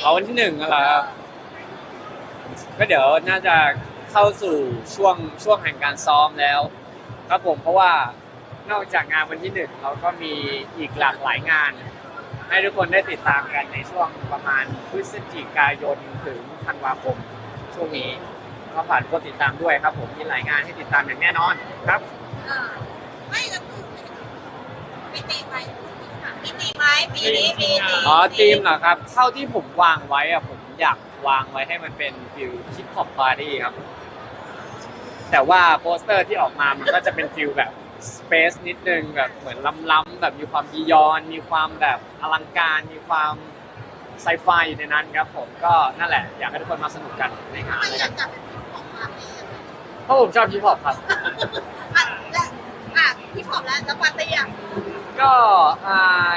เอาวันที่หนึ่งเหรอครับก็เดี๋ยวน่าจะเข้าสู่ช่วงช่วงแห่งการซ้อมแล้ว ครับผมเพราะว่านอกจากงานวันที่หนึ่งเราก็มีอีกหลากหลายงาน ให้ทุกคนได้ติดตามกันในช่วงประมาณพฤศจิกายนถึงธันวาคมช่วงนี้ก็ผ่านกดติดตามด้วยครับ ผมมีหลายงานให้ติดตามอย่างแน่นอนครับไม่ก็คือมีตีไห มมีตีไหมปีนี้มีตีอ๋อทีมเหรอครับเท่าที่ผมวางไว้อะผมอยากวางไว้ให้มันเป็นฟิลฮิปฮอปปาร์ตี้ครับ แต่ว่าโปสเตอร์ที่ออกมามันก็จะเป็นฟิลแบบสเปซนิดนึงแบบเหมือนล้ำๆแบบมีความบียอน มีความแบบอลังการ มีความไซไฟอยู่ในนั้นครับ ผมก็นั่นแหละ อยากให้ทุกคนมาสนุกกันในงานไม่เลยอยากักนจะเป็นของมาเองเพราะผมชอบฮิปฮอปครับ อะและอะพี่ขอบแล้วแล้วปาร์ตี้อะ ก็อ่า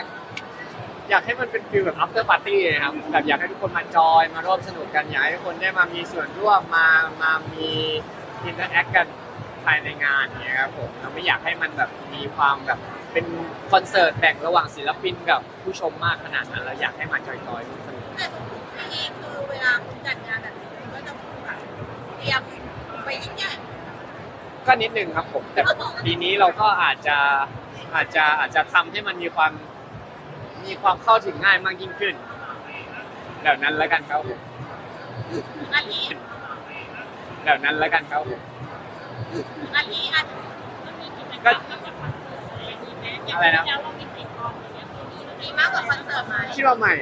อยากให้มันเป็นฟิลแบบ after party นะครับแบบอยากให้ทุกคนมาจอยมาร่วมสนุกกันอยากให้ทุกคนได้มามีส่วนร่วมมามามี interact กันภายในงานอย่างเงี้ยครับผมเราไม่อยากให้มันแบบมีความแบบเป็นคอนเสิร์ตแบ่งระหว่างศิลปินกับผู้ชมมากขนาดนั้นเราอยากให้มันจอยๆสนุก แต่ทุกทีคือเวลาคุณจัดงานแบบนี้ก็จะแบบเตรียมไปยิ่งใหญ่ๆก็นิดนึงครับผมแต่ปีนี้เราก็อาจจะ อาจจะอาจจะทำให้มันมีความมีความเข้าถึงง่ายมากยิ่งขึ้นแบบนั้นแล้วกันครับผมอันนี้แบบนั้นแล้วกันครับผมอันนี้อันก็อะไรนะมีมากกว่าคอนเสิร์ตไหมคิดว่าใหม่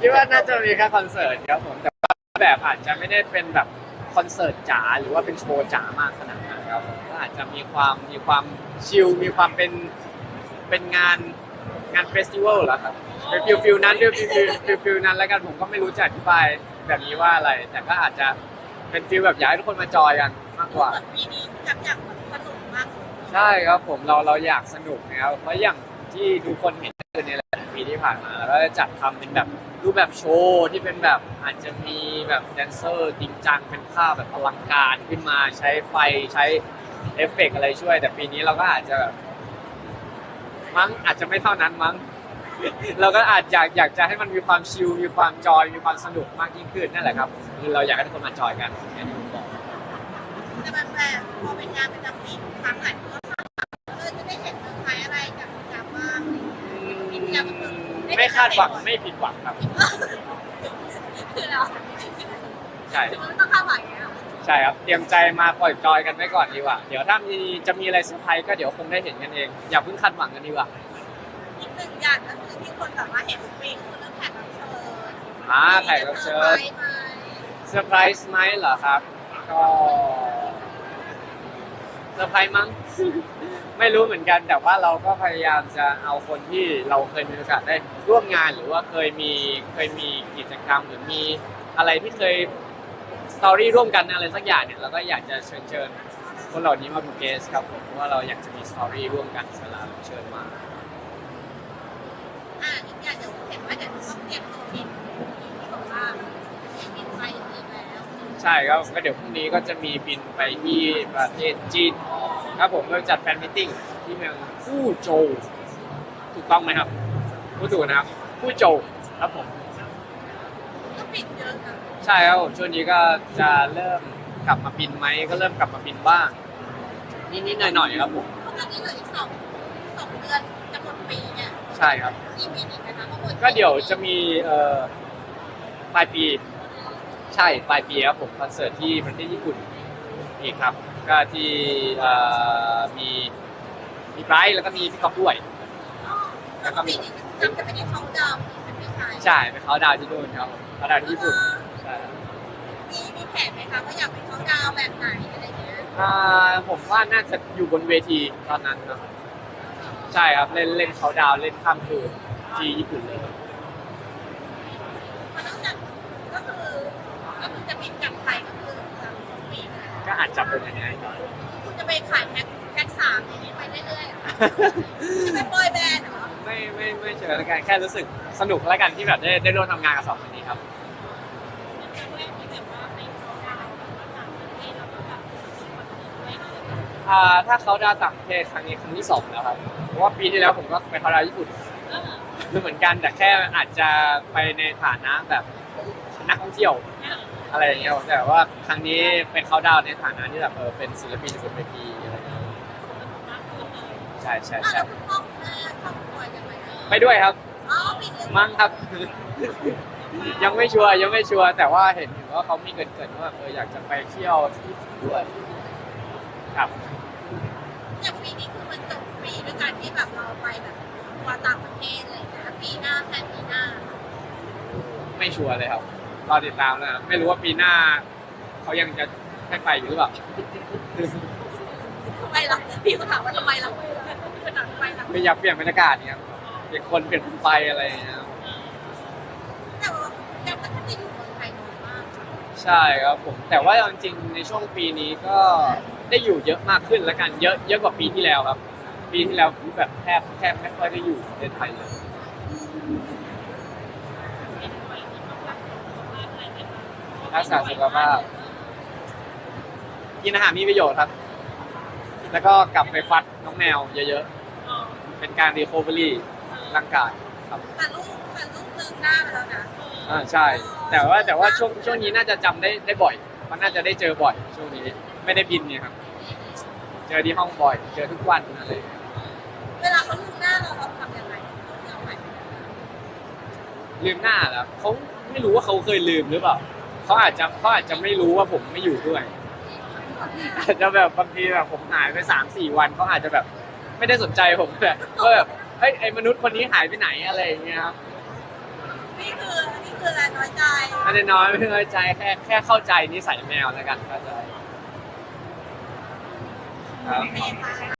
คิดว่าน่าจะมีแค่คอนเสิร์ตครับผมแต่ว่าแบบอาจจะไม่ได้เป็นแบบคอนเสิร์ตจ๋าหรือว่าเป็นโชว์จ๋ามากขนาดนั้น ครับผมก็อาจจะมีความมีความชิลมีความเป็นเป็นงานงานเฟสติวัลแล้วครับเป็นฟิลฟิลนั้นฟิลฟิลฟิลฟิลนั้นแล้วกันผมก็ไม่รู้จะอธิบายแบบนี้ว่าอะไร แต่ก็อาจจะเป็นฟิลแบบอยากให้ทุกคนมาจอยกันมากกว่าเหมือนปีนี้อยากอยากสนุกมากใช่ครับผมเราเราอยากสนุกนะครับเพราะอย่างที่ทุกคนเห็นคือในหลายๆปี ที่ผ่านมาเราก็จะจัดทำเป็นแบบรูปแบบโชว์ที่เป็นแบบอาจจะมีแบบแดนเซอร์จริงจังเป็นภาพแบบอลังการขึ้นมาใช้ไฟใช้เอฟเฟกต์อะไรช่วย แต่ปีนี้เราก็อาจจะมั้งอาจจะไม่เท่านั้นมั้ง เราก็อาจอยากอยากจะให้มันมีความชิลมีความจอยมีความสนุกมากยิ่งขึ้นนั่นแหละครับคือเราอยากให้ทุกคนมาจอยกันอย่างที่ผมบอกแต่แบบแบบพอเป็นงานประจำปีครั้งไหนก็เออจะได้เห็นเซอร์ไพรส์อะไรจากจากบ้าง ไม่ คาดหวังไม่ผิดหวังครับ คือเราใช่คือมันต้องคาดหวังอย่างเงี้ยใช่ครับเตรียมใจมาปล่อยจอยกันไว้ก่อนดีกว่า เดี๋ยวถ้ามีจะมีอะไรเซอร์ไพรส์ก็เดี๋ยวคงได้เห็นกันเอง อย่าเพิ่งคาดหวังกันดีกว่าอีกหนึ่งอย่างก็คือที่คนแบบว่าเห็นทุกปีคือเรื่องแขกรับเชิญอ่าแขกรับเชิญเซอร์ไพรส์ไหมเหรอครับ ก็เซอร์ไพรส์มั้ง ไม่รู้เหมือนกันแต่ว่าเราก็พยายามจะเอาคนที่เราเคยมีโอกาสได้ร่วมงานหรือว่าเคยมีเคยมีกิจกรรมหรือมีอะไรที่เคยสตอรี่ร่วมกันอะไรสักอย่างเนี่ยเราก็อยากจะเชิญเชิญคนเหล่านี้มาเป็นเกสครับผมเพราะว่าเราอยากจะมีสตอรี่ร่วมกันเวลาเชิญมาอ่าอีกอย่างเดี๋ยวเห็นว่าเดี๋ยวต้องเตรียมตัวบินที่บอกว่าบินไปอีกแล้ว ใช่ครับก็เดี๋ยวพรุ่งนี้ก็จะมีบินไปที่ประเทศจีน ครับผมเราจัดแฟนมิทติ้งที่เมืองฟู่โจวถูกต้องไหมครับพูดถูกนะครับฟู่โจวครับผมก็บินเยอะนะใช่ครับผมช่วงนี้ก็จะเริ่มกลับมาบินไหมก็เริ่มกลับมาบินบ้างนิดๆหน่อยๆครับผมเพราะตอนนี้เหลืออีกสองสองเดือนจะหมดปีเนี่ยใช่ครับ มีบินอีกนะคะเพราะหมดก็เดี๋ยวจะมีเอ่อปลายปี ใช่ปลายปีครับผมคอนเสิร์ตที่ประเทศญี่ปุ่น อีกครับ ก็ที่เอ่อมีมีไบรท์แล้วก็มีพี่ก๊อฟด้วย แล้วก็ปีนี้จำจะไม่ได้เขาดาวน์เป็นไม่ใช่ใช่ไปเขาน์ดาวน์ที่นู่นครับเขาน์ดาวน์ที่ญี่ปุ่นใช่ครับมีมีแผนไหมคะว่าอยากไปเขาดาวน์แบบไหนอะไรเงี้ยอ่าผมว่าน่าจะอยู่บนเวทีตอนนั้นครับใช่ครับเล่นเล่นเขาน์ดาวน์เล่นข้ามคืนที่ญี่ปุ่นเลย เพราะนอกจากก็คือก็คือจะบินกลับไทยก็คือจะปีนะ ก็อาจจะเป็นอย่างนี้นคุณจะไปขายแพ็คแพ็คสามอย่างนี้ไปเรื่อยๆเหรอจะเป็นบอยแบนด์เหรอไม่ไม่ไม่เจอแล้วกันแค่รู้สึกสนุกแล้วกันที่แบบได้ได้ร่วมทำงานกับสองคนนี้ครับอ่าถ้าเขาดาวน์ต่างประเทศครั้งนี้ครั้งที่สองแล้วครับเพราะว่าปีที่แล้วผมก็ไปเขาดาวน์ญี่ปุ่นคือเหมือนกันแต่แค่อาจจะไปในฐานะแบบนักท่องเที่ยว อะไรอย่างเงี้ยแต่ว่าครั้งนี้เป็นเขาดาวน์ในฐานะที่แบบเออเป็นศิลปินบนเวทีอะไรอย่างเงี้ยใช่ใช่อะใช่แล้วคุณพ่อคุณแม่ครอบครัวจะไปไหมไปด้วยครับอ๋อปีนี้มั้งครับ ยังไม่ชัวร์ยังไม่ชัวร์แต่ว่าเห็นอยู่ว่าเขามีเกินเกินว่าเอออยากจะไปเที่ยวที่ด้วยครับอย่างปีนี้คือมันจบปีด้วยการที่แบบเราไปแบบทัวร์ต่างประเทศอะไรอย่างเงี้ยปีหน้าแทนปีหน้า ไม่ชัวร์เลยครับ รอติดตามแล้วไม่รู้ว่าปีหน้าเขายังจะให้ไปอยู่หรือเปล่าทำไมล่ะพี่ก็ถามว่าทำไมล่ะคือถามทำไมล่ะไม่อยากเปลี่ยนบรรยากาศเนี่ยครับเปลี่ยนคนเปลี่ยนไปอะไรอย่างเงี้ยครับแต่ว่าแกก็จะไปอยู่เมืองไทยน้อยมากใช่ครับผมแต่ว่าจริงๆในช่วงปีนี้ก็ได้อยู่เยอะมากขึ้นแล้วกันเยอะเยอะกว่าปีที่แล้วครับ ปีที่แล้วคือแบบแทบแทบไม่ค่อยได้อยู่ประเทศไทยเลย รักษาสุขภาพ กินอาหารมีประโยชน์ครับ แล้วก็กลับไปฟัดน้องแมวเยอะๆ เป็นการรีโคเวอรี่ร่างกายครับแต่ลูกแต่ลูกลืมหน้าไปแล้วนะอ่าใช่ แต่ว่าแต่ว่าช่วงช่วงนี้น่าจะจำได้ได้บ่อย มันน่าจะได้เจอบ่อย ช่วงนี้ไม่ได้บินเนี่ยครับ เจอที่ห้องบ่อย เจอทุกวันอะไรอย่างเงี้ยเวลาเขาลืมหน้าเราเราทำยังไงเราไหนลืมหน้าแล้วเขาไม่รู้ว่าเขาเคยลืมหรือเปล่า เขาอาจจะเขาอาจจะไม่รู้ว่าผมไม่อยู่ด้วย อาจจะแบบบางทีแบบผมหายไปสามสี่วันเขาอาจจะแบบ ไม่ได้สนใจผมเลยก็แบบเฮ้ยไอ้มนุษย์คนนี้หายไปไหนอะไรอย่างเงี้ยครับนี่คือนี่คืออะไรน้อยใจไม่ได้น้อยไม่น้อยใจแค่แค่เข้าใจนิสัยแมวแล้วกันเข้าใจครับโอเคค่ะ